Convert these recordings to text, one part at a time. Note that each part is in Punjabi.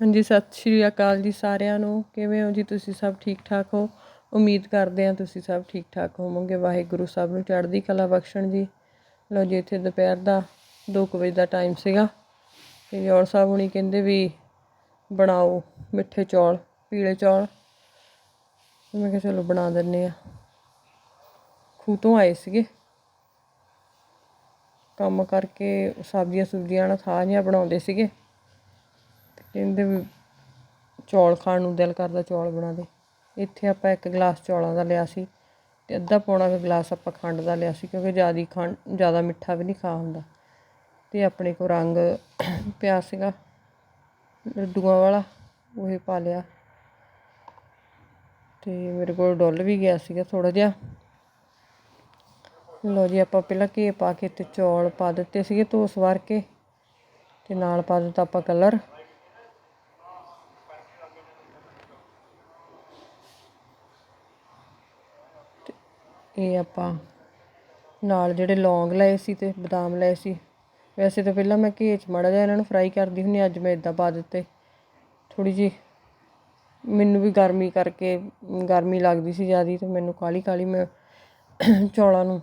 ਹਾਂਜੀ, ਸਤਿ ਸ਼੍ਰੀ ਅਕਾਲ ਜੀ ਸਾਰਿਆਂ ਨੂੰ। ਕਿਵੇਂ ਹੋ ਜੀ ਤੁਸੀਂ ਸਭ ਠੀਕ ਠਾਕ ਹੋ? ਉਮੀਦ ਕਰਦੇ ਹਾਂ ਤੁਸੀਂ ਸਭ ਠੀਕ ਠਾਕ ਹੋਵੋਗੇ। ਵਾਹਿਗੁਰੂ ਸਾਹਿਬ ਨੂੰ ਚੜ੍ਹਦੀ ਕਲਾ ਬਖਸ਼ਣ ਜੀ। ਲਓ ਜੀ, ਇੱਥੇ ਦੁਪਹਿਰ ਦਾ 2 ਵਜੇ ਦਾ ਟਾਈਮ ਸੀਗਾ। ਤੇ ਜੋੜ ਸਾਹਿਬ ਹੁਣੀ ਕਹਿੰਦੇ ਵੀ ਬਣਾਓ ਮਿੱਠੇ ਚੌਲ, ਪੀਲੇ ਚੌਲ। ਮੈਂ ਕਿਹਾ ਚਲੋ ਬਣਾ ਦਿੰਨੇ ਆ। ਖੂਹ ਤੋਂ ਆਏ ਸੀਗੇ। ਕੰਮ ਕਰਕੇ ਸਬਜ਼ੀਆਂ ਸੁਬਜ਼ੀਆਂ ਨਾਲ ਥਾਂ ਬਣਾਉਂਦੇ ਸੀਗੇ। ਕਹਿੰਦੇ ਵੀ ਚੌਲ ਖਾਣ ਨੂੰ ਦਿਲ ਕਰਦਾ ਚੌਲ ਬਣਾ ਦੇ। ਇੱਥੇ ਆਪਾਂ ਇੱਕ ਗਲਾਸ ਚੌਲਾਂ ਦਾ ਲਿਆ ਸੀ ਅਤੇ ਅੱਧਾ ਪੌਣਾ ਕੁ ਗਲਾਸ ਆਪਾਂ ਖੰਡ ਦਾ ਲਿਆ ਸੀ ਕਿਉਂਕਿ ਜ਼ਿਆਦਾ ਖੰਡ, ਜ਼ਿਆਦਾ ਮਿੱਠਾ ਵੀ ਨਹੀਂ ਖਾ ਹੁੰਦਾ। ਅਤੇ ਆਪਣੇ ਕੋਲ ਰੰਗ ਪਿਆ ਸੀਗਾ, ਲੱਡੂਆਂ ਵਾਲਾ, ਉਹ ਪਾ ਲਿਆ। ਤੇ ਮੇਰੇ ਕੋਲ ਡੁੱਲ ਵੀ ਗਿਆ ਸੀਗਾ ਥੋੜਾ ਜਿਹਾ। ਲੋ ਜੀ, ਆਪਾਂ ਪਹਿਲਾਂ ਘੇ ਪਾ ਕੇ ਤੇ ਚੌਲ ਪਾ ਦਿੱਤੇ ਸੀਗੇ ਧੋ ਸਵਾਰ ਕੇ ਤੇ ਨਾਲ ਪਾ ਦਿੱਤਾ ਆਪਾਂ ਕਲਰ। ਇਹ ਆਪਾਂ ਨਾਲ ਜਿਹੜੇ ਲੌਂਗ ਲਏ ਸੀ ਤੇ ਬਦਾਮ ਲਏ ਸੀ। ਵੈਸੇ ਤਾਂ ਪਹਿਲਾਂ ਮੈਂ ਘੀ 'ਚ ਮਾੜਾ ਜਿਹਾ ਇਹਨਾਂ ਨੂੰ ਫਰਾਈ ਕਰਦੀ ਹੁੰਦੀ ਅੱਜ ਮੈਂ ਇਦਾਂ ਪਾ ਦਿੱਤੇ। ਥੋੜੀ ਜੀ ਮੈਨੂੰ ਵੀ ਗਰਮੀ ਕਰਕੇ, ਗਰਮੀ ਲੱਗਦੀ ਸੀ ਜਿਆਦੀ ਤੇ ਮੈਨੂੰ ਕਾਲੀ ਕਾਲੀ ਮੈਂ ਚੌਲਾਂ ਨੂੰ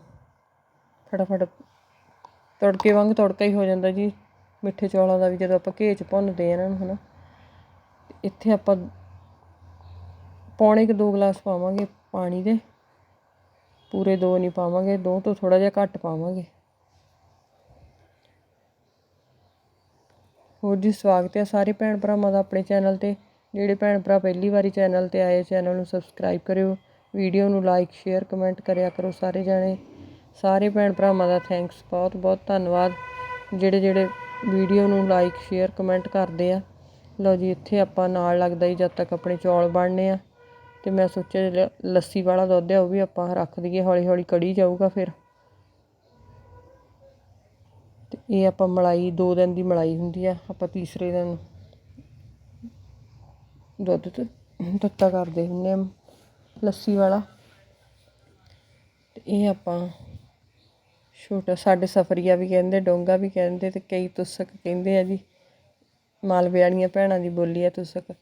ਫਟਾਫਟ ਤੜਕੇ ਵਾਂਗ ਤੜਕਾ ਹੀ ਹੋ ਜਾਂਦਾ ਜੀ। ਮਿੱਠੇ ਚੌਲਾਂ ਦਾ ਵੀ ਜਦੋਂ ਆਪਾਂ ਘੇ 'ਚ ਭੁੰਨਦੇ ਆ ਇਹਨਾਂ ਨੂੰ, ਹਨਾ। ਇੱਥੇ ਆਪਾਂ ਪੌਣੇ ਕੁ ਦੋ ਗਲਾਸ ਪਾਵਾਂਗੇ ਪਾਣੀ ਦੇ। ਪੂਰੇ ਦੋ ਨਹੀਂ ਪਾਵਾਂਗੇ, ਦੋ ਤੋਂ ਥੋੜਾ ਜਿਹਾ ਘੱਟ ਪਾਵਾਂਗੇ। ਹੋਰ ਜੀ, ਸਵਾਗਤ ਹੈ ਸਾਰੇ ਭੈਣ ਭਰਾਵਾਂ ਦਾ ਆਪਣੇ ਚੈਨਲ ਤੇ। ਜਿਹੜੇ ਭੈਣ ਭਰਾ ਪਹਿਲੀ ਵਾਰੀ ਚੈਨਲ ਤੇ ਆਏ, ਚੈਨਲ ਨੂੰ ਸਬਸਕ੍ਰਾਈਬ ਕਰਿਓ। ਵੀਡੀਓ ਨੂੰ ਲਾਈਕ ਸ਼ੇਅਰ ਕਮੈਂਟ ਕਰਿਆ ਕਰੋ ਸਾਰੇ ਜਾਣੇ। ਸਾਰੇ ਭੈਣ ਭਰਾਵਾਂ ਦਾ ਥੈਂਕਸ ਬਹੁਤ ਬਹੁਤ ਧੰਨਵਾਦ। ਜਿਹੜੇ ਜਿਹੜੇ ਵੀਡੀਓ ਨੂੰ ਲਾਈਕ ਸ਼ੇਅਰ ਕਮੈਂਟ ਕਰਦੇ ਆ। ਲਓ ਜੀ, ਇੱਥੇ ਆਪਾਂ ਨਾਲ ਲੱਗਦਾ ਹੀ ਜਦ ਤੱਕ ਆਪਣੇ ਚੌਲ ਬਣਨੇ ਆ। ਅਤੇ ਮੈਂ ਸੋਚਿਆ ਲੱਸੀ ਵਾਲਾ ਦੁੱਧ ਆ, ਉਹ ਵੀ ਆਪਾਂ ਰੱਖ ਦਈਏ ਹੌਲੀ ਹੌਲੀ ਕੜੀ ਜਾਊਗਾ ਫਿਰ। ਅਤੇ ਇਹ ਆਪਾਂ ਮਲਾਈ, ਦੋ ਦਿਨ ਦੀ ਮਲਾਈ ਹੁੰਦੀ ਆ, ਆਪਾਂ ਤੀਸਰੇ ਦਿਨ ਦੁੱਧ ਤੱਤਾ ਕਰਦੇ ਹੁੰਦੇ ਆ ਲੱਸੀ ਵਾਲਾ। ਤੇ ਇਹ ਆਪਾਂ ਛੋਟਾ, ਸਾਡੇ ਸਫਰੀਆ ਵੀ ਕਹਿੰਦੇ, ਡੋਂਗਾ ਵੀ ਕਹਿੰਦੇ ਤੇ ਕਈ ਤੁਸਕ ਕਹਿੰਦੇ ਆ ਜੀ। ਮਾਲਵੇ ਵਾਲੀਆਂ ਭੈਣਾਂ ਦੀ ਬੋਲੀ ਆ ਤੁਸਕ।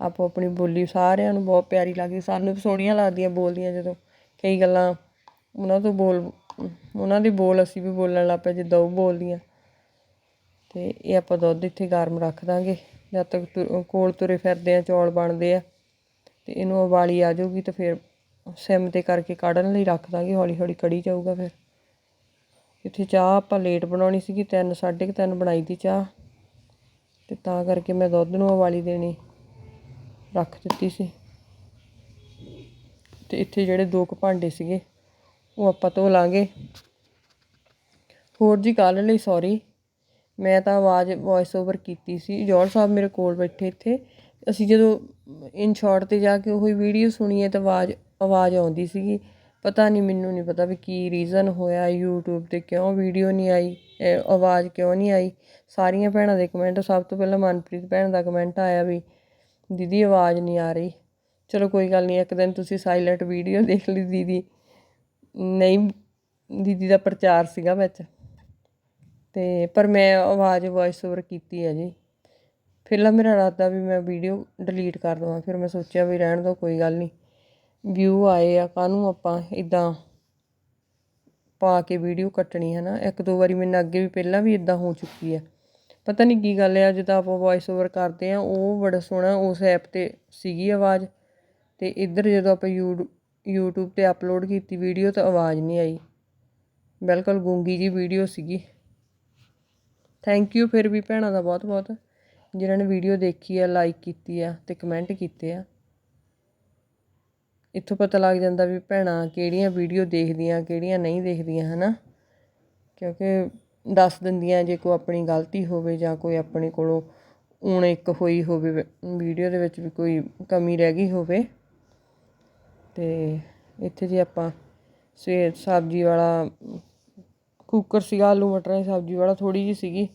ਆਪੋ ਆਪਣੀ ਬੋਲੀ ਸਾਰਿਆਂ ਨੂੰ ਬਹੁਤ ਪਿਆਰੀ ਲੱਗਦੀ, ਸਾਨੂੰ ਵੀ ਸੋਹਣੀਆਂ ਲੱਗਦੀਆਂ ਬੋਲਦੀਆਂ ਜਦੋਂ। ਕਈ ਗੱਲਾਂ ਉਹਨਾਂ ਤੋਂ ਬੋਲ, ਉਹਨਾਂ ਦੀ ਬੋਲ ਅਸੀਂ ਵੀ ਬੋਲਣ ਲੱਗ ਪਏ ਜਿੱਦਾਂ ਉਹ ਬੋਲਦੀਆਂ। ਤੇ ਇਹ ਆਪਾਂ ਦੁੱਧ ਇੱਥੇ ਗਰਮ ਰੱਖ ਦਾਂਗੇ, ਜਦ ਤੱਕ ਕੋਲ ਤੁਰੇ ਫਿਰਦੇ ਆ, ਚੌਲ ਬਣਦੇ ਆ, ਤੇ ਇਹਨੂੰ ਉਬਾਲੀ ਆ ਜਾਊਗੀ ਤੇ ਫਿਰ ਸਿਮ ਤੇ ਕਰਕੇ ਕਾੜਨ ਲਈ ਰੱਖ ਦਾਂਗੇ ਹੌਲੀ ਹੌਲੀ ਕੜੀ ਜਾਊਗਾ ਫਿਰ। ਇੱਥੇ ਚਾਹ ਆਪਾਂ ਲੇਟ ਬਣਾਉਣੀ ਸੀਗੀ 3 3:30 ਬਣਾਈ ਦੀ ਚਾਹ। ਤੇ ਤਾਂ ਕਰਕੇ ਮੈਂ ਦੁੱਧ ਨੂੰ ਉਬਾਲੀ ਦੇਣੀ। ਰੱਖ ਦਿੱਤੀ ਸੀ। ਤੇ ਇੱਥੇ ਜਿਹੜੇ ਦੋ ਕੁ ਭਾਂਡੇ ਸੀਗੇ, ਉਹ ਆਪਾਂ ਧੋ ਲਾਂਗੇ। ਹੋਰ ਜੀ ਕੱਲ ਲਈ ਸੌਰੀ ਮੈਂ ਤਾਂ ਆਵਾਜ਼ ਵੌਇਸ ਓਵਰ ਕੀਤੀ ਸੀ। ਜੋਰ ਸਾਹਿਬ ਮੇਰੇ ਕੋਲ ਬੈਠੇ ਇੱਥੇ। ਅਸੀਂ ਜਦੋਂ ਇਨ ਸ਼ਾਰਟ ਤੇ ਜਾ ਕੇ ਉਹੀ ਵੀਡੀਓ ਸੁਣੀਏ ਤਾਂ ਆਵਾਜ਼ ਆਵਾਜ਼ ਆਉਂਦੀ ਸੀਗੀ। ਪਤਾ ਨਹੀਂ, ਮੈਨੂੰ ਨਹੀਂ ਪਤਾ ਵੀ ਕੀ ਰੀਜ਼ਨ ਹੋਇਆ। YouTube ਤੇ ਕਿਉਂ ਵੀਡੀਓ ਨਹੀਂ ਆਈ? ਆਵਾਜ਼ ਕਿਉਂ ਨਹੀਂ ਆਈ? ਸਾਰੀਆਂ ਭੈਣਾਂ ਦੇ ਕਮੈਂਟ ਸਭ ਤੋਂ ਪਹਿਲਾਂ ਮਨਪ੍ਰੀਤ ਭੈਣ ਦਾ ਕਮੈਂਟ ਆਇਆ ਵੀ ਦੀਦੀ, ਆਵਾਜ਼ ਨਹੀਂ ਆ ਰਹੀ। ਚਲੋ ਕੋਈ ਗੱਲ ਨਹੀਂ, ਇੱਕ ਦਿਨ ਤੁਸੀਂ ਸਾਇਲੈਂਟ ਵੀਡੀਓ ਦੇਖ ਲਈ ਦੀਦੀ। ਨਹੀਂ, ਦੀਦੀ ਦਾ ਪ੍ਰਚਾਰ ਸੀਗਾ ਵਿੱਚ। ਤੇ ਪਰ ਮੈਂ ਆਵਾਜ਼ ਵੌਇਸ ਓਵਰ ਕੀਤੀ ਹੈ ਜੀ। ਫਿਲਹਾਲ ਮੇਰਾ ਇਰਾਦਾ ਵੀ ਮੈਂ ਵੀਡੀਓ ਡਿਲੀਟ ਕਰ ਦਵਾਂ। ਫਿਰ ਮੈਂ ਸੋਚਿਆ ਵੀ ਰਹਿਣ ਦੋ ਕੋਈ ਗੱਲ ਨਹੀਂ। ਵਿਊ ਆਏ ਆ, ਕਾਹਨੂੰ ਆਪਾਂ ਇਦਾਂ ਪਾ ਕੇ ਵੀਡੀਓ ਕੱਟਣੀ ਹੈ ਨਾ? ਇੱਕ ਦੋ ਵਾਰੀ ਮੈਨੂੰ ਅੱਗੇ ਵੀ ਪਹਿਲਾਂ ਵੀ ਇਦਾਂ ਹੋ ਚੁੱਕੀ ਹੈ। ਪਤਾ ਨਹੀਂ ਕੀ ਗੱਲ ਆ ਜਦੋਂ ਆਪਾਂ ਵੌਇਸ ਓਵਰ ਕਰਦੇ ਆ ਉਹ ਬੜਾ ਸੋਹਣਾ ਉਸ ਐਪ ਤੇ ਸੀਗੀ ਆਵਾਜ਼ ਤੇ ਇੱਧਰ ਜਦੋਂ ਆਪਾਂ YouTube ਤੇ ਅਪਲੋਡ ਕੀਤੀ ਵੀਡੀਓ ਤਾਂ ਆਵਾਜ਼ ਨਹੀਂ ਆਈ। ਬਿਲਕੁਲ ਗੂੰਗੀ ਜੀ ਵੀਡੀਓ ਸੀਗੀ। ਥੈਂਕ ਯੂ ਫਿਰ ਵੀ ਭੈਣਾਂ ਦਾ ਬਹੁਤ ਬਹੁਤ ਜਿਨ੍ਹਾਂ ਨੇ ਵੀਡੀਓ ਦੇਖੀ ਆ ਲਾਈਕ ਕੀਤੀ ਆ ਤੇ ਕਮੈਂਟ ਕੀਤੇ ਆ। ਇੱਥੋਂ ਪਤਾ ਲੱਗ ਜਾਂਦਾ ਵੀ ਭੈਣਾਂ ਕਿਹੜੀਆਂ ਵੀਡੀਓ ਦੇਖਦੀਆਂ, ਕਿਹੜੀਆਂ ਨਹੀਂ ਦੇਖਦੀਆਂ, ਹਨਾ? ਕਿਉਂਕਿ ਦੱਸ ਦਿੰਦੀਆਂ ਜੇ ਕੋਈ ਆਪਣੀ ਗਲਤੀ ਹੋਵੇ ਜਾਂ ਕੋਈ ਆਪਣੇ ਕੋਲੋਂ ਊਣ ਇੱਕ ਹੋਈ ਹੋਵੇ ਵੀਡੀਓ ਦੇ ਵਿੱਚ ਵੀ ਕੋਈ ਕਮੀ ਰਹਿ ਗਈ ਹੋਵੇ। ਅਤੇ ਇੱਥੇ ਜੇ ਆਪਾਂ ਸਵੇਰ ਸਬਜ਼ੀ ਵਾਲਾ, ਕੁੱਕਰ ਸੀਗਾ, ਆਲੂ ਮਟਰਾਂ ਦੀ ਸਬਜ਼ੀ ਵਾਲਾ ਥੋੜੀ ਜੀ ਸੀਗੀ,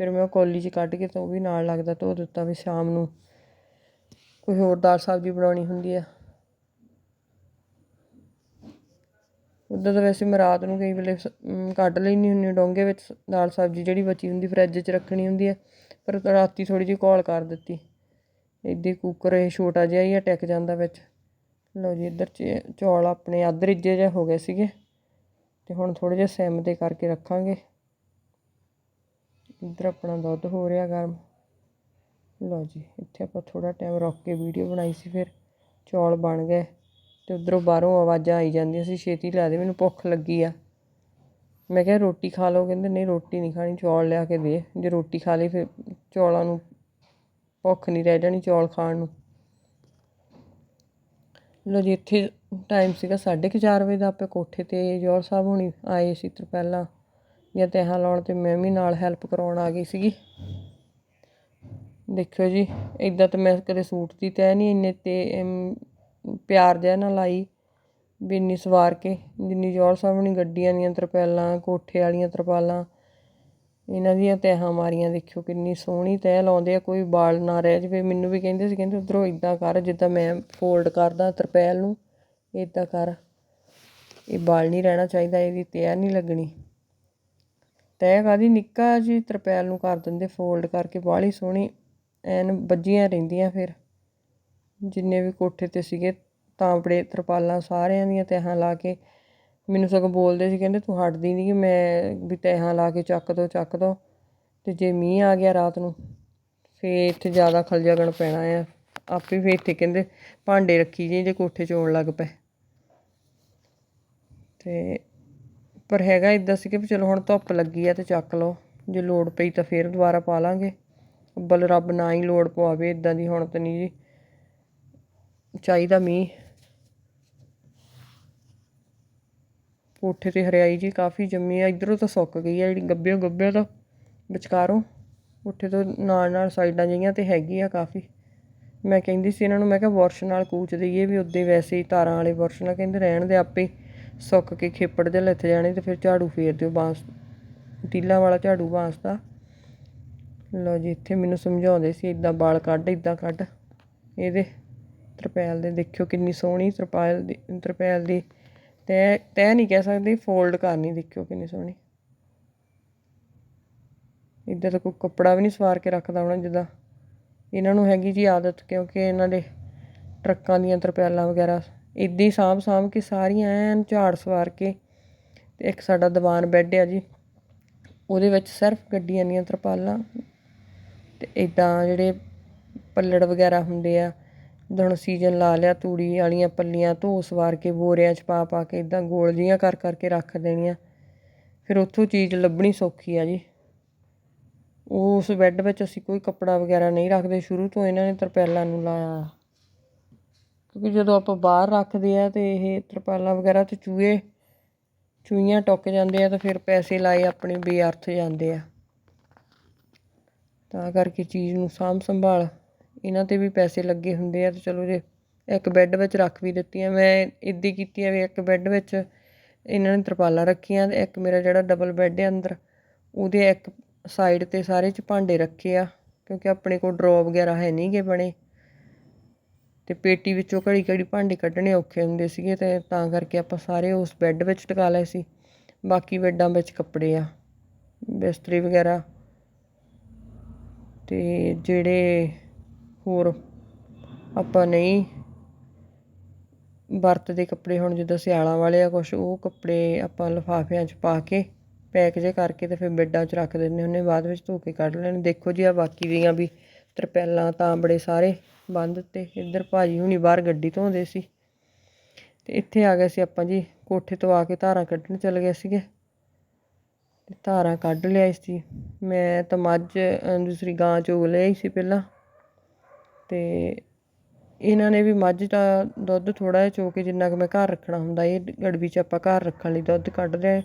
ਫਿਰ ਮੈਂ ਉਹ ਕੌਲੀ 'ਚ ਕੱਢ ਕੇ ਤਾਂ ਉਹ ਵੀ ਨਾਲ ਲੱਗਦਾ ਧੋ ਦਿੱਤਾ ਵੀ ਸ਼ਾਮ ਨੂੰ ਕੋਈ ਹੋਰ ਦਾਲ ਸਬਜ਼ੀ ਬਣਾਉਣੀ ਹੁੰਦੀ ਆ। ਉੱਦਾਂ ਤਾਂ ਵੈਸੇ ਮੈਂ ਰਾਤ ਨੂੰ ਕਈ ਵੇਲੇ ਕੱਢ ਲੈਂਦੀ ਹੁੰਦੀ ਡੋਂਗੇ ਵਿੱਚ ਦਾਲ ਸਬਜ਼ੀ ਜਿਹੜੀ ਬਚੀ ਹੁੰਦੀ ਫਰਿੱਜ 'ਚ ਰੱਖਣੀ ਹੁੰਦੀ ਹੈ, ਪਰ ਰਾਤੀ ਥੋੜ੍ਹੀ ਜਿਹੀ ਘੋਲ ਕਰ ਦਿੱਤੀ। ਇੱਦੀ ਕੁੱਕਰ ਇਹ ਛੋਟਾ ਜਿਹਾ ਹੀ ਆ, ਟਿਕ ਜਾਂਦਾ ਵਿੱਚ। ਲਓ ਜੀ, ਇੱਧਰ ਚ ਚੌਲ ਆਪਣੇ ਅੱਧ ਰਿੱਝੇ ਜਿਹੇ ਹੋ ਗਏ ਸੀਗੇ ਅਤੇ ਹੁਣ ਥੋੜੇ ਜਿਹਾ ਸਿਮ ਤੇ ਕਰਕੇ ਰੱਖਾਂਗੇ। ਇੱਧਰ ਆਪਣਾ ਦੁੱਧ ਹੋ ਰਿਹਾ ਗਰਮ। ਲਓ ਜੀ, ਇੱਥੇ ਆਪਾਂ ਥੋੜ੍ਹਾ ਟਾਈਮ ਰੁਕ ਕੇ ਵੀਡੀਓ ਬਣਾਈ ਸੀ ਫਿਰ, ਚੌਲ ਬਣ ਗਏ। ਅਤੇ ਉੱਧਰੋਂ ਬਾਹਰੋਂ ਆਵਾਜ਼ਾਂ ਆਈ ਜਾਂਦੀਆਂ ਸੀ, ਛੇਤੀ ਲਿਆ ਦੇ, ਮੈਨੂੰ ਭੁੱਖ ਲੱਗੀ ਆ। ਮੈਂ ਕਿਹਾ, ਰੋਟੀ ਖਾ ਲਓ, ਕਹਿੰਦੇ, ਨਹੀਂ, ਰੋਟੀ ਨਹੀਂ ਖਾਣੀ, ਚੌਲ ਲਿਆ ਕੇ ਦੇ। ਜੇ ਰੋਟੀ ਖਾ ਲਈ, ਫਿਰ ਚੌਲਾਂ ਨੂੰ ਭੁੱਖ ਨਹੀਂ ਰਹਿ ਜਾਣੀ ਚੌਲ ਖਾਣ ਨੂੰ। ਲੋ ਜੀ, ਇੱਥੇ ਟਾਈਮ ਸੀਗਾ 4:30 ਵਜੇ ਦਾ, ਆਪੇ ਕੋਠੇ ਤੇ ਜੋਰ ਸਾਹਿਬ ਹੁਣੀ ਆਏ ਸੀ ਪਹਿਲਾਂ। ਜਾਂ ਤਹਾਂ ਲਾਉਣ ਤੇ ਮੈਂ ਵੀ ਨਾਲ ਹੈਲਪ ਕਰਾਉਣ ਆ ਗਈ ਸੀਗੀ। ਦੇਖਿਓ ਜੀ ਇਦਾਂ ਤਾਂ ਮੈਂ ਕਦੇ ਸੂਟ ਦੀ ਤੈਅ ਨਹੀਂ, ਇੰਨੇ ਤੇ ਪਿਆਰ ਜਿਹਾ ਨਾਲ ਲਾਈ ਵੀ ਇੰਨੀ ਸਵਾਰ ਕੇ, ਜਿੰਨੀ ਜੋਰ ਸਾਹਿਬ ਗੱਡੀਆਂ ਦੀਆਂ ਤਰਪਾਲਾਂ, ਕੋਠੇ ਵਾਲੀਆਂ ਤਰਪਾਲਾਂ, ਇਹਨਾਂ ਦੀਆਂ ਤਹਾਂ ਮਾਰੀਆਂ, ਦੇਖਿਓ ਕਿੰਨੀ ਸੋਹਣੀ ਤਹਿ ਲਾਉਂਦੇ ਆ, ਕੋਈ ਵਾਲ ਨਾ ਰਹਿ ਜਾਵੇ। ਮੈਨੂੰ ਵੀ ਕਹਿੰਦੇ ਸੀ, ਕਹਿੰਦੇ ਉਧਰੋਂ ਇਦਾਂ ਕਰ, ਜਿੱਦਾਂ ਮੈਂ ਫੋਲਡ ਕਰਦਾ ਤਰਪੈਲ ਨੂੰ ਇਦਾਂ ਕਰ। ਇਹ ਵਾਲ ਨਹੀਂ ਰਹਿਣਾ ਚਾਹੀਦਾ, ਇਹਦੀ ਤਹਿ ਨਹੀਂ ਲੱਗਣੀ। ਤਹਿ ਕਾਦੀ ਨਿੱਕਾ ਜੀ ਤਰਪੈਲ ਨੂੰ ਕਰ ਦਿੰਦੇ ਫੋਲਡ ਕਰਕੇ ਬਾਹਲੀ ਸੋਹਣੀ ਐਨ ਵੱਜੀਆਂ ਰਹਿੰਦੀਆਂ ਫਿਰ। ਜਿੰਨੇ ਵੀ ਕੋਠੇ ਤੇ ਸੀਗੇ ਤਾਂਬੜੇ ਤਰਪਾਲਾਂ ਸਾਰਿਆਂ ਦੀਆਂ ਤਹਾਂ ਲਾ ਕੇ ਮੈਨੂੰ ਸਗੋਂ ਬੋਲਦੇ ਸੀ, ਕਹਿੰਦੇ ਤੂੰ ਹਟਦੀ ਨਹੀਂ ਮੈਂ ਵੀ ਤਹਾਂ ਲਾ ਕੇ ਚੱਕ ਦੋ ਚੱਕ ਦੋ। ਅਤੇ ਜੇ ਮੀਂਹ ਆ ਗਿਆ ਰਾਤ ਨੂੰ, ਫਿਰ ਇੱਥੇ ਜ਼ਿਆਦਾ ਖਲਜਗਣ ਪੈਣਾ ਆ। ਆਪੇ ਫਿਰ ਇੱਥੇ ਕਹਿੰਦੇ ਭਾਂਡੇ ਰੱਖੀ ਜੀ ਜੇ ਕੋਠੇ 'ਚ ਆਉਣ ਲੱਗ ਪਏ। ਤੇ ਪਰ ਹੈਗਾ ਇਦਾਂ ਸੀ ਕਿ ਵੀ ਚਲੋ ਹੁਣ ਧੁੱਪ ਲੱਗੀ ਆ ਤੇ ਚੱਕ ਲਓ, ਜੇ ਲੋੜ ਪਈ ਤਾਂ ਫੇਰ ਦੁਬਾਰਾ ਪਾ ਲਾਂਗੇ। ਬਲ ਰੱਬ ਨਾ ਹੀ ਲੋੜ ਪਵਾਵੇ ਇਦਾਂ ਦੀ ਹੁਣ ਤਾਂ ਨਹੀਂ ਜੀ। ਚਾਹੀਦਾ ਮੀਂਹ। ਕੋਠੇ ਤੇ ਹਰਿਆਈ ਜੀ ਕਾਫੀ ਜੰਮੀ ਆ, ਇਧਰੋਂ ਤਾਂ ਸੁੱਕ ਗਈ ਆ, ਜਿਹੜੀ ਗੱਬਿਓ ਗੱਬਿਓ ਤਾਂ ਵਿਚਕਾਰੋਂ। ਕੋਠੇ ਤੋਂ ਨਾਲ ਨਾਲ ਸਾਈਡਾਂ ਜਿਹੀਆਂ ਤੇ ਹੈਗੀ ਆ ਕਾਫੀ। ਮੈਂ ਕਹਿੰਦੀ ਸੀ ਇਹਨਾਂ ਨੂੰ, ਮੈਂ ਕਿਹਾ ਵਰਸ਼ ਨਾਲ ਕੂਚ ਦਈਏ ਵੀ ਉੱਦੇ ਵੈਸੇ ਹੀ ਤਾਰਾਂ ਵਾਲੇ ਵਰਸ਼ ਨਾਲ ਕਹਿੰਦੇ ਰਹਿਣ ਦੇ ਆਪੇ ਸੁੱਕ ਕੇ ਖੇਪੜ ਦੇ ਲੱਥ ਜਾਣੇ ਤੇ ਫਿਰ ਝਾੜੂ ਫੇਰ ਦਿਓ ਬਾਂਸ, ਟੀਲਾ ਵਾਲਾ ਝਾੜੂ ਬਾਂਸ ਦਾ। ਲਓ ਜੀ, ਇੱਥੇ ਮੈਨੂੰ ਸਮਝਾਉਂਦੇ ਸੀ ਇਦਾਂ ਬਾਲ ਕੱਢ ਇਦਾਂ ਕੱਢ। ਇਹਦੇ ਤਰਪੈਲ ਦੇ, ਦੇਖਿਓ ਕਿੰਨੀ ਸੋਹਣੀ ਤਰਪਾਲ ਦੀ, ਤਰਪੈਲ ਦੀ ਤੈ ਤੈ ਨਹੀਂ ਕਹਿ ਸਕਦੇ ਫੋਲਡ ਕਰਨੀ, ਦੇਖਿਓ ਕਿੰਨੀ ਸੋਹਣੀ। ਇੱਦਾਂ ਤਾਂ ਕੋਈ ਕੱਪੜਾ ਵੀ ਨਹੀਂ ਸਵਾਰ ਕੇ ਰੱਖਦਾ ਹੋਣਾ ਜਿੱਦਾਂ। ਇਹਨਾਂ ਨੂੰ ਹੈਗੀ ਜੀ ਆਦਤ, ਕਿਉਂਕਿ ਇਹਨਾਂ ਦੇ ਟਰੱਕਾਂ ਦੀਆਂ ਤਰਪੈਲਾਂ ਵਗੈਰਾ, ਇੱਦਾਂ ਹੀ ਸਾਂਭ ਸਾਂਭ ਕੇ ਸਾਰੀਆਂ ਐਨ ਝਾੜ ਸਵਾਰ ਕੇ, ਤੇ ਇੱਕ ਸਾਡਾ ਦੀਵਾਨ ਬੈੱਡ ਆ ਜੀ। ਉਹਦੇ ਵਿੱਚ ਸਿਰਫ ਗੱਡੀਆਂ ਦੀਆਂ ਤਰਪਾਲਾਂ, ਤੇ ਇਦਾਂ ਜਿਹੜੇ ਪੱਲੜ ਵਗੈਰਾ ਹੁੰਦੇ ਆ ਹੁਣ ਸੀਜ਼ਨ ਲਾ ਲਿਆ, ਤੂੜੀ ਵਾਲੀਆਂ ਪੱਲੀਆਂ ਧੋ ਸਵਾਰ ਕੇ ਬੋਰਿਆਂ 'ਚ ਪਾ ਪਾ ਕੇ ਇੱਦਾਂ ਗੋਲ ਜੀਆਂ ਕਰ ਕਰਕੇ ਰੱਖ ਦੇਣੀਆਂ। ਫਿਰ ਉੱਥੋਂ ਚੀਜ਼ ਲੱਭਣੀ ਸੌਖੀ ਆ ਜੀ। ਉਸ ਬੈੱਡ ਵਿੱਚ ਅਸੀਂ ਕੋਈ ਕੱਪੜਾ ਵਗੈਰਾ ਨਹੀਂ ਰੱਖਦੇ, ਸ਼ੁਰੂ ਤੋਂ ਇਹਨਾਂ ਨੇ ਤਰਪਾਲਾਂ ਨੂੰ ਲਾਇਆ। ਕਿਉਂਕਿ ਜਦੋਂ ਆਪਾਂ ਬਾਹਰ ਰੱਖਦੇ ਆ ਤੇ ਇਹ ਤਰਪਾਲਾਂ ਵਗੈਰਾ ਤੇ ਚੂਹੇ, ਚੂਹੀਆਂ ਟੁੱਕ ਜਾਂਦੇ ਆ ਤਾਂ ਫਿਰ ਪੈਸੇ ਲਾਏ ਆਪਣੇ ਬੇਅਰਥ ਜਾਂਦੇ ਆ। ਤਾਂ ਕਰਕੇ ਚੀਜ਼ ਨੂੰ ਸਾਂਭ ਸੰਭਾਲ। ਇਹਨਾਂ ਤੇ ਵੀ ਪੈਸੇ ਲੱਗੇ ਹੁੰਦੇ ਆ ਅਤੇ ਚਲੋ ਜੇ ਇੱਕ ਬੈੱਡ ਵਿੱਚ ਰੱਖ ਵੀ ਦਿੱਤੀਆਂ, ਮੈਂ ਇੱਦਾਂ ਕੀਤੀ ਆ ਵੀ ਇੱਕ ਬੈੱਡ ਵਿੱਚ ਇਹਨਾਂ ਨੇ ਤਰਪਾਲਾਂ ਰੱਖੀਆਂ ਅਤੇ ਇੱਕ ਮੇਰਾ ਜਿਹੜਾ ਡਬਲ ਬੈੱਡ ਹੈ ਅੰਦਰ, ਉਹਦੇ ਇੱਕ ਸਾਈਡ ਤੇ ਸਾਰੇ ਚ ਭਾਂਡੇ ਰੱਖੇ ਆ, ਕਿਉਂਕਿ ਆਪਣੇ ਕੋਲ ਡਰੋ ਵਗੈਰਾ ਹੈ ਨਹੀਂਗੇ ਬਣੇ। ਅਤੇ ਪੇਟੀ ਵਿੱਚੋਂ ਘੜੀ ਘੜੀ ਭਾਂਡੇ ਕੱਢਣੇ ਔਖੇ ਹੁੰਦੇ ਸੀਗੇ ਅਤੇ ਤਾਂ ਕਰਕੇ ਆਪਾਂ ਸਾਰੇ ਉਸ ਬੈੱਡ ਵਿੱਚ ਟਿਕਾ ਲਏ ਸੀ। ਬਾਕੀ ਬੈੱਡਾਂ ਵਿੱਚ ਕੱਪੜੇ ਆ, ਬਿਸਤਰੇ ਵਗੈਰਾ ਅਤੇ ਜਿਹੜੇ ਹੋਰ ਆਪਾਂ ਨਹੀਂ। ਵਰਤਦੇ ਕੱਪੜੇ ਹੁਣ ਜਿੱਦਾਂ ਸਿਆਲਾਂ ਵਾਲੇ ਆ ਕੁਛ, ਉਹ ਕੱਪੜੇ ਆਪਾਂ ਲਿਫਾਫਿਆਂ 'ਚ ਪਾ ਕੇ ਪੈਕ ਜੇ ਕਰਕੇ ਤੇ ਫਿਰ ਬੈੱਡਾਂ 'ਚ ਰੱਖ ਦਿੰਦੇ ਹੁੰਦੇ, ਬਾਅਦ ਵਿੱਚ ਧੋ ਕੇ ਕੱਢ ਲੈਣੇ। ਦੇਖੋ ਜੀ ਆ ਬਾਕੀ ਦੀਆਂ ਵੀ ਤਰਪੈਲਾਂ ਤਾਂ ਬੜੇ ਸਾਰੇ ਬੰਦ ਤੇ ਇੱਧਰ ਭਾਜੀ ਹੁਣੀ ਬਾਹਰ ਗੱਡੀ ਧੋਂਦੇ ਸੀ। ਤੇ ਇੱਥੇ ਆ ਗਏ ਸੀ ਆਪਾਂ ਜੀ, ਕੋਠੇ ਤੋਂ ਆ ਕੇ ਧਾਰਾਂ ਕੱਢਣ ਚਲੇ ਗਏ ਸੀਗੇ। ਤੇ ਧਾਰਾਂ ਕੱਢ ਲਿਆ ਸੀ। ਮੈਂ ਤਾਂ ਮੱਝ ਦੂਸਰੀ ਗਾਂ ਚੋਗ ਲਿਆਈ ਸੀ ਪਹਿਲਾਂ। ਅਤੇ ਇਹਨਾਂ ਨੇ ਵੀ ਮੱਝ ਦਾ ਦੁੱਧ ਥੋੜ੍ਹਾ ਜਿਹਾ ਚੋ ਕੇ ਜਿੰਨਾ ਕੁ ਮੈਂ ਘਰ ਰੱਖਣਾ ਹੁੰਦਾ, ਇਹ ਗੜਬੀ 'ਚ ਆਪਾਂ ਘਰ ਰੱਖਣ ਲਈ ਦੁੱਧ ਕੱਢਦੇ ਲਿਆ।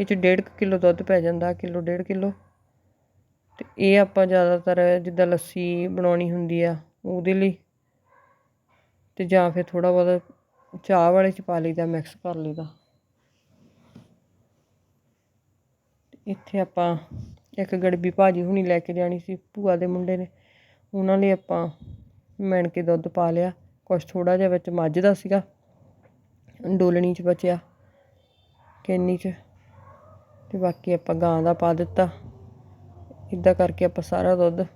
ਇਹ 'ਚ ਡੇਢ ਕੁ ਕਿਲੋ ਦੁੱਧ ਪੈ ਜਾਂਦਾ ਕਿਲੋ, ਡੇਢ ਕਿਲੋ। ਅਤੇ ਇਹ ਆਪਾਂ ਜ਼ਿਆਦਾਤਰ ਜਿੱਦਾਂ ਲੱਸੀ ਬਣਾਉਣੀ ਹੁੰਦੀ ਆ, ਉਹਦੇ ਲਈ। ਅਤੇ ਜਾਂ ਫਿਰ ਥੋੜ੍ਹਾ ਬਹੁਤ ਚਾਹ ਵਾਲੇ 'ਚ ਪਾ ਲਈਦਾ ਮਿਕਸ ਕਰ ਲਈਦਾ ਇੱਥੇ ਆਪਾਂ ਇੱਕ ਗੜਬੀ ਭਾਜੀ ਹੁਣੀ ਲੈ ਕੇ ਜਾਣੀ ਸੀ, ਭੂਆ ਦੇ ਮੁੰਡੇ ਨੇ। ਉਹਨਾਂ ਲਈ ਆਪਾਂ ਮਿਣ ਕੇ ਦੁੱਧ ਪਾ ਲਿਆ। ਕੁਛ ਥੋੜਾ ਜਿਹਾ ਵਿੱਚ ਮੱਝ ਦਾ ਸੀਗਾ। ਡੋਲਣੀ 'ਚ ਬਚਿਆ ਕੈਨੀ 'ਚ। ਤੇ ਬਾਕੀ ਆਪਾਂ ਗਾਂ ਦਾ ਪਾ ਦਿੱਤਾ। ਇਦਾਂ ਕਰਕੇ ਆਪਾਂ ਸਾਰਾ ਦੁੱਧ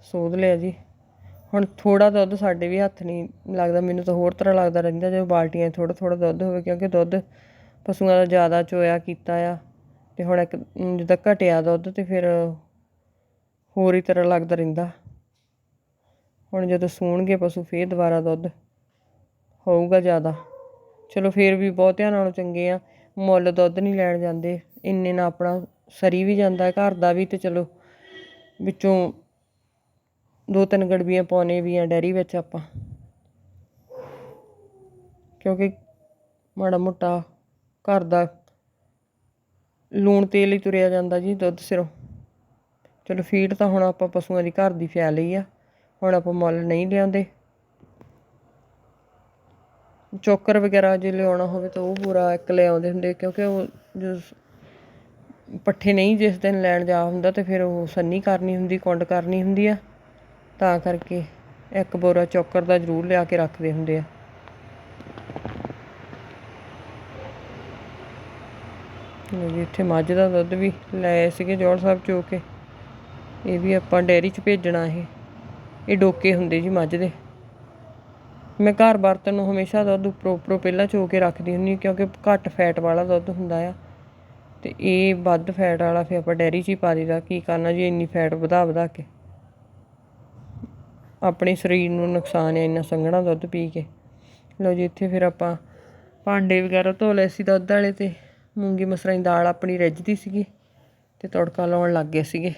ਸੋਧ ਲਿਆ ਜੀ। ਹੁਣ ਥੋੜਾ ਦੁੱਧ ਸਾਡੇ ਵੀ ਹੱਥ ਨਹੀਂ ਲੱਗਦਾ। ਮੈਨੂੰ ਤਾਂ ਹੋਰ ਤਰ੍ਹਾਂ ਲੱਗਦਾ ਰਹਿੰਦਾ ਜਦੋਂ ਬਾਲਟੀਆਂ ਥੋੜਾ ਥੋੜਾ ਦੁੱਧ ਹੋਵੇ ਕਿਉਂਕਿ ਦੁੱਧ ਪਸ਼ੂਆਂ ਦਾ ਜ਼ਿਆਦਾ ਚੋਇਆ ਕੀਤਾ ਆ। ਤੇ ਹੁਣ ਇੱਕ ਅਮ, ਜਿੱਦਾਂ ਘਟਿਆ ਦੁੱਧ ਤੇ ਫਿਰ ਹੋਰ ਹੀ ਤਰ੍ਹਾਂ ਲੱਗਦਾ ਰਹਿੰਦਾ। ਹੁਣ ਜਦੋਂ ਸੂਣਗੇ ਪਸ਼ੂ ਫੇਰ ਦੁਬਾਰਾ ਦੁੱਧ। ਹੋਊਗਾ ਜ਼ਿਆਦਾ। ਚਲੋ ਫੇਰ ਵੀ ਬਹੁਤਿਆਂ ਨਾਲੋਂ ਚੰਗੇ ਆ। ਮੁੱਲ ਦੁੱਧ ਨਹੀਂ ਲੈਣ ਜਾਂਦੇ। ਇੰਨੇ ਨਾਲ ਆਪਣਾ ਸਰੀ ਵੀ ਜਾਂਦਾ ਘਰ ਦਾ ਵੀ ਤੇ ਚਲੋ ਵਿੱਚੋਂ ਦੋ ਤਿੰਨ ਗੜਬੀਆਂ ਪਾਉਣੇ ਵੀ ਆ ਡੈਰੀ ਵਿੱਚ ਆਪਾਂ। ਕਿਉਂਕਿ ਮਾੜਾ ਮੋਟਾ ਘਰ ਦਾ ਲੂਣ ਤੇਲ ਹੀ ਤੁਰਿਆ ਜਾਂਦਾ ਜੀ ਦੁੱਧ ਸਿਰੋਂ। ਚਲੋ ਫੀਡ ਤਾਂ ਹੁਣ ਆਪਾਂ ਪਸ਼ੂਆਂ ਦੀ ਘਰ ਦੀ ਫੈ ਲਈ ਆ। ਹੁਣ ਆਪਾਂ ਮੁੱਲ ਨਹੀਂ ਲਿਆਉਂਦੇ। ਚੋਕਰ ਵਗੈਰਾ ਜੇ ਲਿਆਉਣਾ ਹੋਵੇ ਤਾਂ ਉਹ ਪੂਰਾ ਇੱਕ ਲਿਆਉਂਦੇ ਹੁੰਦੇ, ਕਿਉਂਕਿ ਉਹ ਜੋ ਪੱਠੇ ਨਹੀਂ ਜਿਸ ਦਿਨ ਲੈਣ ਜਾ ਹੁੰਦਾ ਤੇ ਫਿਰ ਉਹ ਸੰਨੀ ਕਰਨੀ ਹੁੰਦੀ, ਕੁੰਡ ਕਰਨੀ ਹੁੰਦੀ ਆ। ਤਾਂ ਕਰਕੇ ਇੱਕ ਬੋਰਾ ਚੋਕਰ ਦਾ ਜ਼ਰੂਰ ਲਿਆ ਕੇ ਰੱਖਦੇ ਹੁੰਦੇ ਆ। ਜੀ, ਇੱਥੇ ਮੱਝ ਦਾ ਦੁੱਧ ਵੀ ਲੈ ਸੀਗੇ ਜੋੜ ਸਾਹਿਬ ਚੋ ਕੇ। ਇਹ ਵੀ ਆਪਾਂ ਡੈਰੀ 'ਚ ਭੇਜਣਾ ਇਹ। ਇਹ ਡੋਕੇ ਹੁੰਦੇ ਜੀ ਮੱਝ ਦੇ। ਮੈਂ ਘਰ ਬਰਤਨ ਨੂੰ ਹਮੇਸ਼ਾ ਦੁੱਧ ਉੱਪਰੋਂ ਉੱਪਰੋਂ ਪਹਿਲਾਂ ਚੋ ਕੇ ਰੱਖਦੀ ਹੁੰਦੀ ਕਿਉਂਕਿ ਘੱਟ ਫੈਟ ਵਾਲਾ ਦੁੱਧ ਹੁੰਦਾ ਆ। ਤੇ ਇਹ ਵੱਧ ਫੈਟ ਵਾਲਾ ਫਿਰ ਆਪਾਂ ਡੈਰੀ 'ਚ ਹੀ ਪਾ ਦਈਦਾ। ਕੀ ਕਰਨਾ ਜੀ, ਇੰਨੀ ਫੈਟ ਵਧਾ ਵਧਾ ਕੇ। ਆਪਣੇ ਸਰੀਰ ਨੂੰ ਨੁਕਸਾਨ ਹੈ ਇੰਨਾ ਸੰਘਣਾ ਦੁੱਧ ਪੀ ਕੇ। ਲਓ ਜੀ, ਇੱਥੇ ਫਿਰ ਆਪਾਂ ਭਾਂਡੇ ਵਗੈਰਾ ਧੋ ਲਏ ਸੀ ਦੁੱਧ ਵਾਲੇ ਤੇ। ਮੂੰਗੀ ਮਸਰਾਂ ਦੀ ਦਾਲ ਆਪਣੀ ਰਿੱਝਦੀ ਸੀਗੀ ਤੇ ਤੜਕਾ ਲਾਉਣ ਲੱਗ ਗਏ ਸੀਗੇ।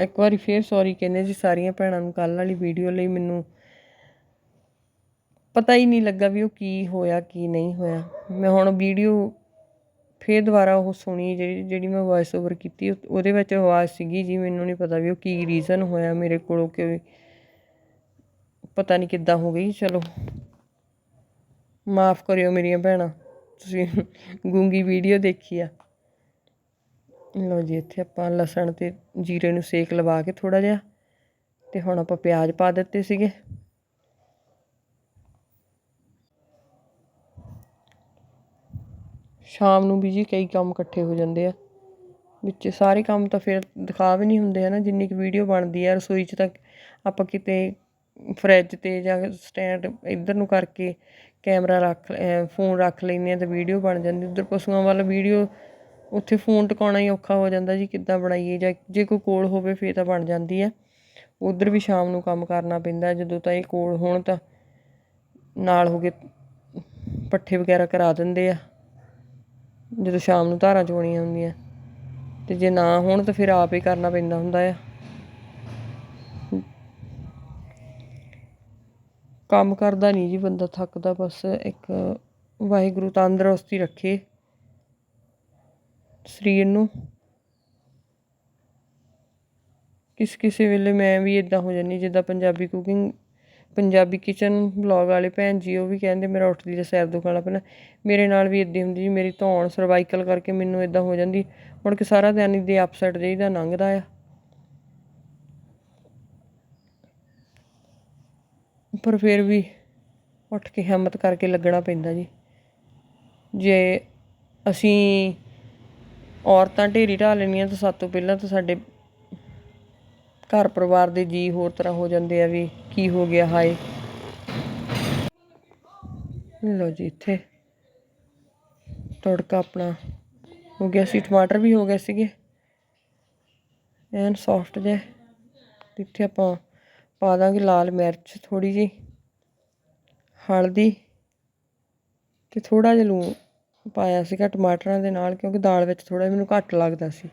ਇੱਕ ਵਾਰੀ ਫੇਰ ਸੌਰੀ ਕਹਿੰਦੇ ਜੀ ਸਾਰੀਆਂ ਭੈਣਾਂ ਨੂੰ ਕੱਲ ਵਾਲੀ ਵੀਡੀਓ ਲਈ ਮੈਨੂੰ ਪਤਾ ਹੀ ਨਹੀਂ ਲੱਗਾ ਵੀ ਉਹ ਕੀ ਹੋਇਆ, ਕੀ ਨਹੀਂ ਹੋਇਆ। ਮੈਂ ਹੁਣ ਵੀਡੀਓ ਫੇਰ ਦੁਬਾਰਾ ਉਹ ਸੁਣੀ, ਜਿਹੜੀ ਜਿਹੜੀ ਮੈਂ ਵੌਇਸ ਓਵਰ ਕੀਤੀ ਉਹਦੇ ਵਿੱਚ ਆਵਾਜ਼ ਸੀਗੀ ਜੀ, ਮੈਨੂੰ ਨਹੀਂ ਪਤਾ ਵੀ ਉਹ ਕੀ ਰੀਜ਼ਨ ਹੋਇਆ ਮੇਰੇ ਕੋਲੋਂ ਕਿ ਪਤਾ ਨਹੀਂ ਕਿੱਦਾਂ ਹੋ ਗਈ। ਚਲੋ, ਮਾਫ ਕਰਿਓ ਮੇਰੀਆਂ ਭੈਣਾਂ, ਤੁਸੀਂ ਗੂੰਗੀ ਵੀਡੀਓ ਦੇਖੀ ਆ। ਲਓ ਜੀ, ਇੱਥੇ ਆਪਾਂ ਲਸਣ ਤੇ ਜੀਰੇ ਨੂੰ ਸੇਕ ਲਵਾ ਕੇ ਥੋੜਾ ਜਿਹਾ ਤੇ ਹੁਣ ਆਪਾਂ ਪਿਆਜ਼ ਪਾ ਦਿੱਤੇ ਸੀਗੇ। ਸ਼ਾਮ ਨੂੰ ਵੀ ਜੀ ਕਈ ਕੰਮ ਇਕੱਠੇ ਹੋ ਜਾਂਦੇ ਆ। ਵਿੱਚ ਸਾਰੇ ਕੰਮ ਤਾਂ ਫਿਰ ਦਿਖਾ ਵੀ ਨਹੀਂ ਹੁੰਦੇ ਹਨਾ, ਜਿੰਨੀ ਕੁ ਵੀਡੀਓ ਬਣਦੀ ਆ, ਰਸੋਈ 'ਚ ਤਾਂ ਆਪਾਂ ਕਿਤੇ ਫਰਿੱਜ ਤੇ ਜਾਂ ਸਟੈਂਡ ਇੱਧਰ ਨੂੰ ਕਰਕੇ ਕੈਮਰਾ ਰੱਖ ਫੋਨ ਰੱਖ ਲੈਂਦੇ ਆ ਤੇ ਵੀਡੀਓ ਬਣ ਜਾਂਦੀ, ਉੱਧਰ ਪਸ਼ੂਆਂ ਵੱਲ ਵੀਡੀਓ ਉੱਥੇ ਫੋਨ ਟਿਕਾਉਣਾ ਹੀ ਔਖਾ ਹੋ ਜਾਂਦਾ ਜੀ, ਕਿੱਦਾਂ ਬਣਾਈਏ ਜਾਂ ਜੇ ਕੋਈ ਕੋਲ ਹੋਵੇ ਫੇਰ ਤਾਂ ਬਣ ਜਾਂਦੀ ਆ ਉੱਧਰ ਵੀ ਸ਼ਾਮ ਨੂੰ ਕੰਮ ਕਰਨਾ ਪੈਂਦਾ, ਜਦੋਂ ਤਾਂ ਇਹ ਕੋਲ ਹੋਣ ਤਾਂ ਨਾਲ ਹੋ ਕੇ ਪੱਠੇ ਵਗੈਰਾ ਕਰਾ ਦਿੰਦੇ ਆ। ਜਦੋਂ ਸ਼ਾਮ ਨੂੰ ਧਾਰਾਂ ਚੋਣੀਆਂ ਹੁੰਦੀਆਂ, ਤੇ ਜੇ ਨਾ ਹੋਣ ਤਾਂ ਫਿਰ ਆਪ ਹੀ ਕਰਨਾ ਪੈਂਦਾ ਹੁੰਦਾ ਆ। ਕੰਮ ਕਰਦਾ ਨਹੀਂ ਜੀ ਬੰਦਾ, ਥੱਕਦਾ ਬਸ ਇੱਕ ਵਾਹਿਗੁਰੂ ਤੰਦਰੁਸਤੀ ਰੱਖੇ। ਸਰੀਰ ਨੂੰ। ਕਿਸ, ਕਿਸੇ ਵੇਲੇ ਮੈਂ ਵੀ ਇਦਾਂ ਹੋ ਜਾਂਦੀ, ਜਿੱਦਾਂ Punjabi cooking Punjabi kitchen vlog ਵਾਲੇ ਭੈਣ ਜੀ, ਉਹ ਵੀ ਕਹਿੰਦੇ, ਮੇਰਾ ਉੱਠਦੀ ਦਾ ਸਿਰ ਦੁਖਣ ਲੱਗ ਪੈਣਾ ਮੇਰੇ ਨਾਲ ਵੀ ਇਦਾਂ ਹੁੰਦੀ ਜੀ ਮੇਰੀ ਧੌਣ ਸਰਵਾਈਕਲ ਕਰਕੇ ਮੈਨੂੰ ਇਦਾਂ ਹੋ ਜਾਂਦੀ। ਮੁੜ ਕੇ ਸਾਰਾ ਦਿਨ ਹੀ ਦੇ ਅਪਸੈਟ ਜਿਹੀ ਦਾ ਲੰਘਦਾ ਆ। ਪਰ ਫਿਰ ਵੀ ਉੱਠ ਕੇ ਹਿੰਮਤ ਕਰਕੇ ਲੱਗਣਾ ਪੈਂਦਾ ਜੀ। ਜੇ ਅਸੀਂ ਔਰਤਾਂ ਢੇਰੀ ਢਾ ਲੈਣੀਆਂ ਤਾਂ ਸਭ ਤੋਂ ਪਹਿਲਾਂ ਤਾਂ ਸਾਡੇ ਘਰ ਪਰਿਵਾਰ ਦੇ ਜੀ ਹੋਰ ਤਰ੍ਹਾਂ ਹੋ ਜਾਂਦੇ ਆ ਵੀ ਕੀ ਹੋ ਗਿਆ, ਹਾਏ। ਲਓ ਜੀ ਇੱਥੇ ਤੜਕਾ ਆਪਣਾ ਹੋ ਗਿਆ ਸੀ, ਟਮਾਟਰ ਵੀ ਹੋ ਗਏ ਸੀਗੇ। ਐਨ ਸੌਫਟ ਜੇ ਇੱਥੇ ਆਪਾਂ ਪਾ ਦਾਂਗੇ ਲਾਲ ਮਿਰਚ ਥੋੜੀ ਜੀ ਹਲਦੀ ਤੇ ਥੋੜਾ ਜਿਹਾ ਲੂਣ। ਪਾਇਆ ਸੀਗਾ ਟਮਾਟਰਾਂ ਦੇ ਨਾਲ, ਕਿਉਂਕਿ ਦਾਲ ਵਿੱਚ ਥੋੜਾ ਮੈਨੂੰ ਘੱਟ ਲੱਗਦਾ ਸੀ।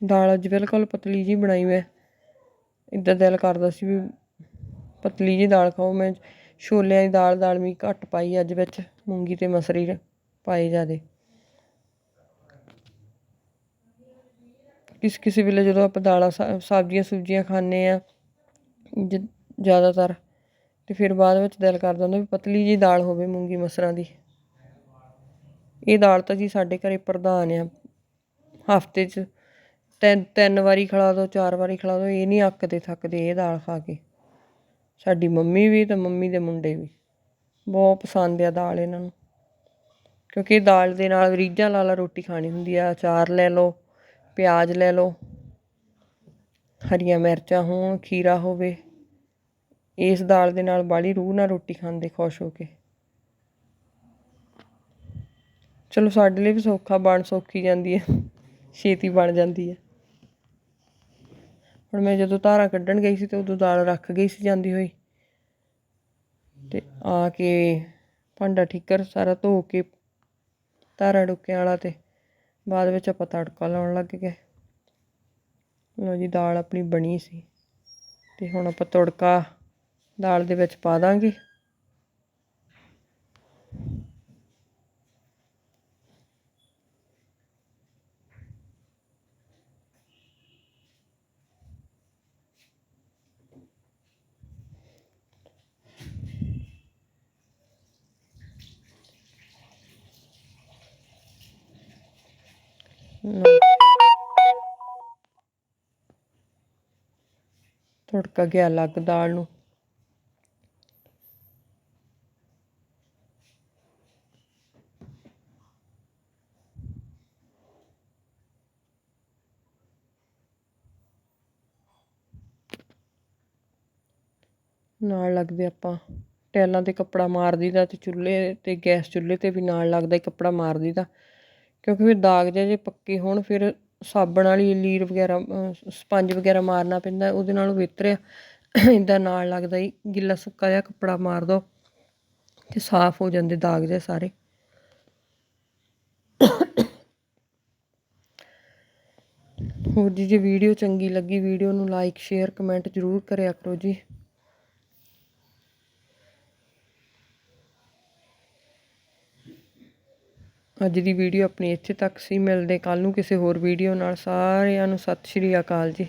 ਦਾਲ ਅੱਜ ਬਿਲਕੁਲ ਪਤਲੀ ਜੀ ਬਣਾਈ ਮੈਂ। ਇਦਾਂ ਦਿਲ ਕਰਦਾ ਸੀ ਵੀ ਪਤਲੀ ਜੀ ਦਾਲ ਖਾਓ। ਮੈਂ ਛੋਲਿਆਂ ਦੀ ਦਾਲ ਦਾਲ ਵੀ ਘੱਟ ਪਾਈ ਅੱਜ ਵਿੱਚ, ਮੂੰਗੀ ਤੇ ਮਸਰੀ ਪਾਏ ਜਿਆਦੇ। ਕਿਸ, ਕਿਸੇ ਵੇਲੇ ਜਦੋਂ ਆਪਾਂ ਦਾਲਾਂ ਸਬਜ਼ੀਆਂ ਸੁਬਜ਼ੀਆਂ ਖਾਂਦੇ ਆ ਜ਼ਿਆਦਾਤਰ ਤੇ ਫਿਰ ਬਾਅਦ ਵਿੱਚ ਦਿਲ ਕਰਦਾ ਹੁੰਦਾ ਵੀ ਪਤਲੀ ਜੀ ਦਾਲ ਹੋਵੇ ਮੂੰਗੀ ਮਸਰਾਂ ਦੀ। ਇਹ ਦਾਲ ਤਾਂ ਜੀ ਸਾਡੇ ਘਰੇ ਪ੍ਰਧਾਨ ਆ। ਹਫ਼ਤੇ 'ਚ ਤਿੰਨ ਤਿੰਨ ਵਾਰੀ ਖਿਲਾ ਦਿਓ ਚਾਰ ਵਾਰੀ ਖਿਲਾ ਦਿਓ ਇਹ ਨਹੀਂ ਅੱਕਦੇ ਥੱਕਦੇ ਇਹ ਦਾਲ ਖਾ ਕੇ। ਸਾਡੀ ਮੰਮੀ ਵੀ ਤੇ ਮੰਮੀ ਦੇ ਮੁੰਡੇ ਵੀ। ਬਹੁਤ ਪਸੰਦ ਆ ਦਾਲ ਇਹਨਾਂ ਨੂੰ। ਕਿਉਂਕਿ ਇਹ ਦਾਲ ਦੇ ਨਾਲ ਰੀਝਾਂ ਲਾਲਾ ਰੋਟੀ ਖਾਣੀ ਹੁੰਦੀ ਆ। ਅਚਾਰ ਲੈ ਲਓ, ਪਿਆਜ਼ ਲੈ ਲਓ, ਹਰੀਆਂ ਮਿਰਚਾਂ ਹੋਣ, ਖੀਰਾ ਹੋਵੇ। ਇਸ ਦਾਲ ਦੇ ਨਾਲ ਬਾੜੀ ਰੂਹ ਨਾਲ ਰੋਟੀ ਖਾਂਦੇ, ਖੁਸ਼ ਹੋ ਕੇ। ਚਲੋ ਸਾਡੇ ਲਈ ਵੀ ਸੌਖਾ, ਬਣ ਸੌਖੀ ਜਾਂਦੀ ਹੈ, ਛੇਤੀ ਬਣ ਜਾਂਦੀ ਹੈ। ਹੁਣ ਮੈਂ ਜਦੋਂ ਧਾਰਾ ਕੱਢਣ ਗਈ ਸੀ ਤੇ ਉਦੋਂ ਦਾਲ ਰੱਖ ਗਈ ਸੀ ਜਾਂਦੀ ਹੋਈ। ਤੇ ਆ ਕੇ ਭਾਂਡਾ ਠੀਕਰ ਸਾਰਾ ਧੋ ਕੇ ਧਾਰਾਂ ਡੁੱਕਿਆਂ ਵਾਲਾ ਤੇ ਬਾਅਦ ਵਿੱਚ ਆਪਾਂ ਤੜਕਾ ਲਾਉਣ ਲੱਗ ਗਏ। ਲਓ ਜੀ, ਦਾਲ ਆਪਣੀ ਬਣੀ ਸੀ। ਤੇ ਹੁਣ ਆਪਾਂ ਤੜਕਾ ਦਾਲ ਦੇ ਵਿੱਚ ਪਾ ਦਾਂਗੇ। ਤੜਕਾ ਗਿਆ ਲੱਗ ਦਾਲ ਨੂੰ। ਨਾਲ ਲੱਗਦੇ ਆਪਾਂ। ਟੈਲਾਂ ਤੇ ਕੱਪੜਾ ਮਾਰ ਦਈਦਾ ਅਤੇ ਚੁੱਲ੍ਹੇ ਤੇ ਗੈਸ ਚੁੱਲ੍ਹੇ ਤੇ ਵੀ ਨਾਲ ਲੱਗਦਾ ਹੀ ਕੱਪੜਾ ਮਾਰ ਦਈਦਾ ਕਿਉਂਕਿ ਫਿਰ ਦਾਗ ਜਿਹੇ ਜੇ ਪੱਕੇ ਹੋਣ, ਫਿਰ ਸਾਬਣ ਵਾਲੀ ਲੀਰ ਵਗੈਰਾ ਸਪੰਜ ਵਗੈਰਾ ਮਾਰਨਾ ਪੈਂਦਾ, ਉਹਦੇ ਨਾਲੋਂ ਬਿਹਤਰ ਆ। ਇੱਦਾਂ ਨਾਲ ਲੱਗਦਾ ਹੀ ਗਿੱਲਾ ਸੁੱਕਾ ਜਿਹਾ ਕੱਪੜਾ ਮਾਰ ਦੋ ਤੇ ਸਾਫ਼ ਹੋ ਜਾਂਦੇ ਦਾਗ ਜਿਹੇ ਸਾਰੇ। ਹੋਰ ਜੀ, ਜੇ ਵੀਡੀਓ ਚੰਗੀ ਲੱਗੀ, ਵੀਡੀਓ ਨੂੰ ਲਾਈਕ ਸ਼ੇਅਰ ਕਮੈਂਟ ਜ਼ਰੂਰ ਕਰਿਆ ਕਰੋ ਜੀ। ਅੱਜ ਦੀ ਵੀਡੀਓ ਆਪਣੀ ਇੱਥੇ ਤੱਕ ਸੀ। ਮਿਲਦੇ ਕੱਲ ਨੂੰ ਕਿਸੇ ਹੋਰ ਵੀਡੀਓ ਨਾਲ। ਸਾਰਿਆਂ ਨੂੰ ਸਤਿ ਸ਼੍ਰੀ ਅਕਾਲ ਜੀ।